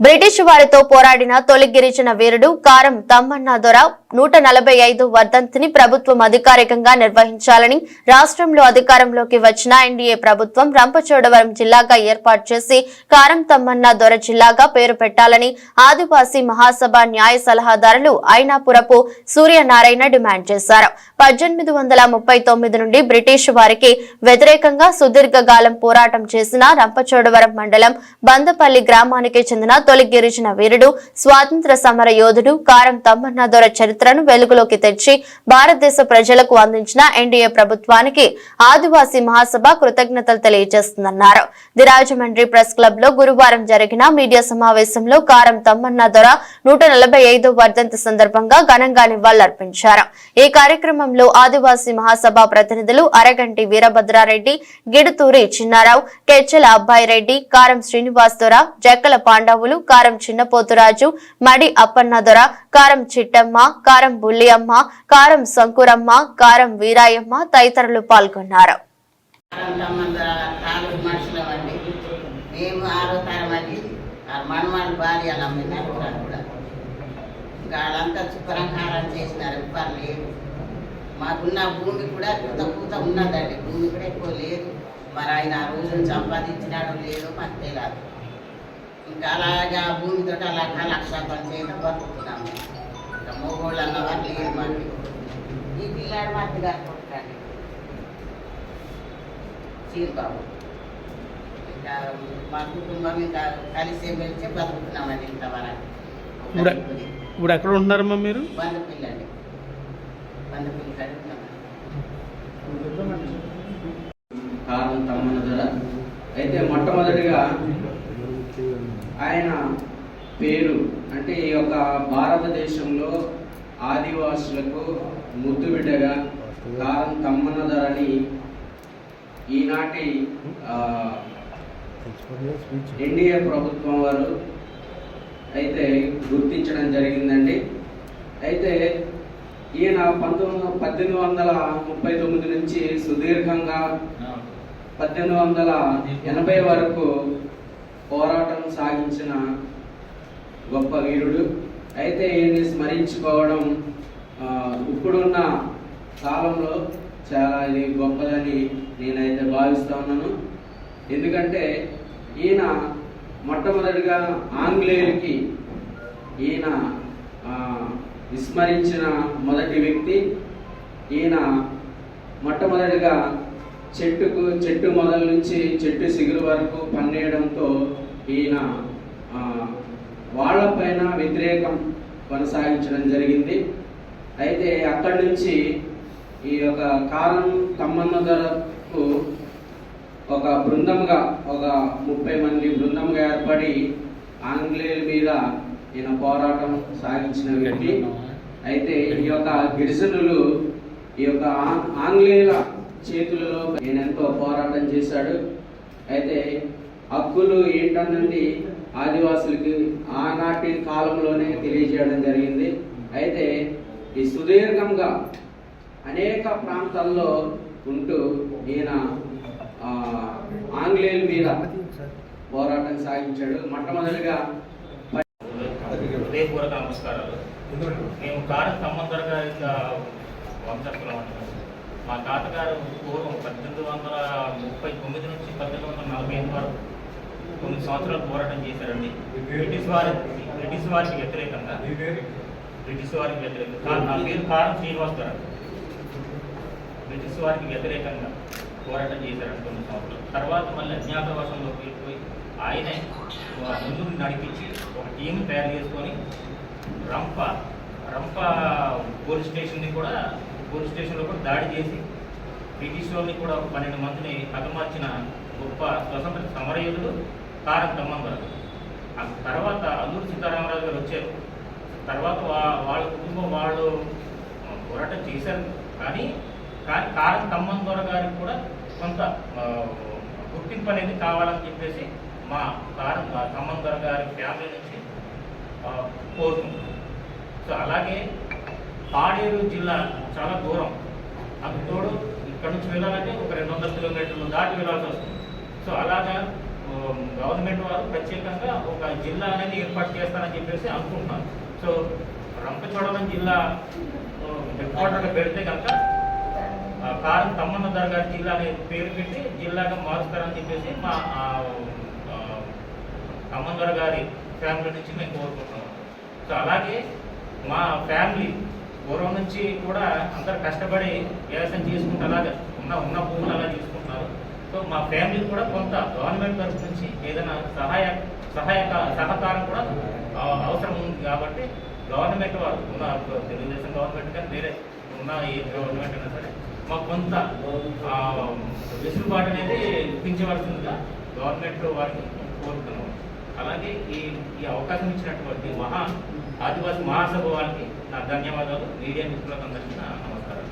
British వారితో పోరాడిన తొలి గిరిజన వీరుడు కారం తమ్మన్న దొర నూట నలభై ఐదు వర్ధంతిని ప్రభుత్వం అధికారికంగా నిర్వహించాలని రాష్ట్రంలో అధికారంలోకి వచ్చిన ఎన్డీఏ ప్రభుత్వం రంపచోడవరం జిల్లాగా ఏర్పాటు చేసి కారం తమ్మన్న దొర జిల్లాగా పేరు పెట్టాలని ఆదివాసీ మహాసభ న్యాయ సలహాదారులు ఐనాపురపు సూర్యనారాయణ డిమాండ్ చేశారు. పద్దెనిమిది వందల ముప్పై తొమ్మిది నుండి బ్రిటిష్ వారికి వ్యతిరేకంగా సుదీర్ఘకాలం పోరాటం చేసిన రంపచోడవరం మండలం బందపల్లి గ్రామానికి చెందిన తొలి గిరిజన వీరుడు స్వాతంత్ర సమర యోధుడు కారం తమ్మన్న దొర చరిత్ర చరిత్రను వెలుగులోకి తెచ్చి భారతదేశ ప్రజలకు అందించిన ఎన్డీఏ ప్రభుత్వానికి ఆదివాసీ మహాసభ కృతజ్ఞతలు తెలియజేస్తుందన్నారు. ది రాజమండ్రి ప్రెస్ క్లబ్లో గురువారం జరిగిన మీడియా సమావేశంలో కారం తమ్మన్న దొర నూట నలభై ఐదు వర్ధంతి సందర్భంగా ఘనంగా నివాళులర్పించారు. ఈ కార్యక్రమంలో ఆదివాసీ మహాసభ ప్రతినిధులు అరగంటి వీరభద్రారెడ్డి గిడుతూరి చిన్నారావు కెచ్చెల అబ్బాయి రెడ్డి కారం శ్రీనివాస్ దొర జక్కల పాండవులు కారం చిన్నపోతురాజు మడి అప్పన్న దొర కారం చిట్టమ్మ కారం బుల్లియమ్మ కారం శంకురమ్మ కారం వీరాయమ్మ తదితరులు పాల్గొన్నారు. మేము ఆరో తరం అండి మనమాడు భార్యలు అమ్మినారు కూడా కూడా ఇంకా వాళ్ళంతా శుభ్రంకారం చేసినారు. ఎవ్వరు లేదు. మాకున్న భూమి కూడా పూత కూత ఉన్నదండి. భూమి కూడా ఎక్కువ లేదు. మరి ఆయన ఆ రోజును సంపాదించినాడో లేదో మాకు తెలియదు ఇంకా అలాగే ఆ భూమితో అలా కలక్షేపం చేయడం బతుకుతున్నాము ఇంకా మోగోళ్ళు అన్నవారు లేదు మాకు. ఈ పిల్లాడు మాకు గారు కొట్టండి. చీరబాబు ఇంకా మా కుటుంబం ఇంకా కలిసి మెలిసి బతుకుతున్నామండి ఇంతవరకు. ఇప్పుడు ఇప్పుడు ఎక్కడ ఉంటున్నారమ్మా మీరు? కారణం తమ్మన ధర అయితే మొట్టమొదటిగా ఆయన పేరు అంటే ఈ యొక్క భారతదేశంలో ఆదివాసులకు ముద్దు బిడ్డగా కారం తమ్మన ధరని ఈనాటి ఎన్డీఏ ప్రభుత్వం వారు అయితే గుర్తించడం జరిగిందండి. అయితే ఈయన పంతొమ్మిది పద్దెనిమిది వందల ముప్పై తొమ్మిది నుంచి సుదీర్ఘంగా పద్దెనిమిది వందల ఎనభై వరకు పోరాటం సాగించిన గొప్ప వీరుడు. అయితే ఈయన్ని స్మరించుకోవడం ఇప్పుడున్న కాలంలో చాలా ఇది గొప్పదని నేనైతే భావిస్తా ఉన్నాను. ఎందుకంటే ఈయన మొట్టమొదటిగా ఆంగ్లేయులకి ఈయన విస్మరించిన మొదటి వ్యక్తి ఈయన మొట్టమొదటిగా చెట్టుకు చెట్టు మొదల నుంచి చెట్టు సిగురు వరకు పన్నేయడంతో ఈయన వాళ్ళపైన వ్యతిరేకం కొనసాగించడం జరిగింది. అయితే అక్కడి నుంచి ఈ యొక్క కాలం తమ్మన్న ధరకు ఒక బృందంగా ఒక ముప్పై మంది బృందంగా ఏర్పడి ఆంగ్లేయుల మీద ఈయన పోరాటం సాగించిన వ్యక్తి. అయితే ఈ యొక్క గిరిజనులు ఈ యొక్క ఆంగ్లేయుల చేతులలో ఈయన ఎంతో పోరాటం చేశాడు. అయితే హక్కులు ఏంటన్నది ఆదివాసులకి ఆనాటి కాలంలోనే తెలియజేయడం జరిగింది. అయితే ఈ సుదీర్ఘంగా అనేక ప్రాంతాల్లో ఉంటూ ఈయన ఆంగ్లేయుల మీద పోరాటం సాగించాడు. మొట్టమొదటిగా హృదయపూర్వక నమస్కారాలు. మేము కారు సంబంధర గారి వంశస్థులం మా తాతగారు పూర్వం పద్దెనిమిది వందల ముప్పై తొమ్మిది నుంచి పద్దెనిమిది వందల నలభై ఎనిమిది వరకు తొమ్మిది సంవత్సరాలు పోరాటం చేశారండి. బ్రిటిష్ వారి బ్రిటిష్ వారికి వ్యతిరేకంగా. బ్రిటిష్ వారికి వ్యతిరేకంగా. నా పేరు కారం శ్రీనివాస్ గారు బ్రిటిష్ వారికి వ్యతిరేకంగా. పోరాటం చేశారు కొన్ని సంవత్సరాలు తర్వాత మళ్ళీ అజ్ఞాతవాసంలోకి వెళ్ళిపోయి ఆయనే ముందుకు నడిపించి ఒక టీం తయారు చేసుకొని రంప రంప పోలీస్ స్టేషన్ని కూడా పోలీస్ స్టేషన్లో కూడా దాడి చేసి బ్రిటిష్ వాళ్ళని కూడా ఒక పన్నెండు మందిని హతమార్చిన గొప్ప స్వతంత్ర సమరయోధుడు కారం తమ్మంగారు ఆ తర్వాత అల్లూరు సీతారామరాజు గారు వచ్చారు. తర్వాత వాళ్ళ కుటుంబం వాళ్ళు పోరాటం చేశారు. కానీ కానీ కారం తమ్మం దొర గారికి కూడా కొంత గుర్తింపు అనేది కావాలని చెప్పేసి మా కారం తమ్మం గారి ఫ్యామిలీ నుంచి కోరుకుంటున్నాం. సో అలాగే పాడేరు జిల్లా చాలా దూరం. అందుకు తోడు ఇక్కడ నుంచి వెళ్ళాలంటే ఒక రెండు వందల కిలోమీటర్లు దాటి వెళ్ళాల్సి వస్తుంది. సో అలాగా గవర్నమెంట్ వారు ప్రత్యేకంగా ఒక జిల్లా అనేది ఏర్పాటు చేస్తారని చెప్పేసి అనుకుంటున్నాను. సో రంపచోడవరం జిల్లా హెడ్ క్వార్టర్గా పెడితే కనుక కారం తమ్మన్న దర్గా జిల్లా అనే పేరు పెట్టి జిల్లాగా మారుస్తారని చెప్పేసి మా ఆ, తమ్మన్న గారి ఫ్యామిలీ నుంచి మేము కోరుకుంటున్నాం. సో అలాగే మా ఫ్యామిలీ పూర్వం నుంచి కూడా అందరు కష్టపడి వ్యవసాయం చేసుకుంటూ అలాగే ఉన్న ఉన్న భూములు అలా చేసుకుంటున్నారు. సో మా ఫ్యామిలీ కూడా కొంత గవర్నమెంట్ తరఫు నుంచి ఏదైనా సహాయ సహాయక సహకారం కూడా అవసరం ఉంది కాబట్టి గవర్నమెంట్ వారు ఉన్న తెలుగుదేశం గవర్నమెంట్ కానీ వేరే ఉన్న ఏ గవర్నమెంట్ అయినా సరే మాకు కొంత వెసులుబాటు అనేది ఇప్పించవలసిందిగా గవర్నమెంట్ వారికి కోరుతున్నాం అలాగే ఈ ఈ అవకాశం ఇచ్చినటువంటి మహా ఆదివాసీ మహాసభ వారికి నా ధన్యవాదాలు. మీడియా మిత్రులకు అందరికీ నా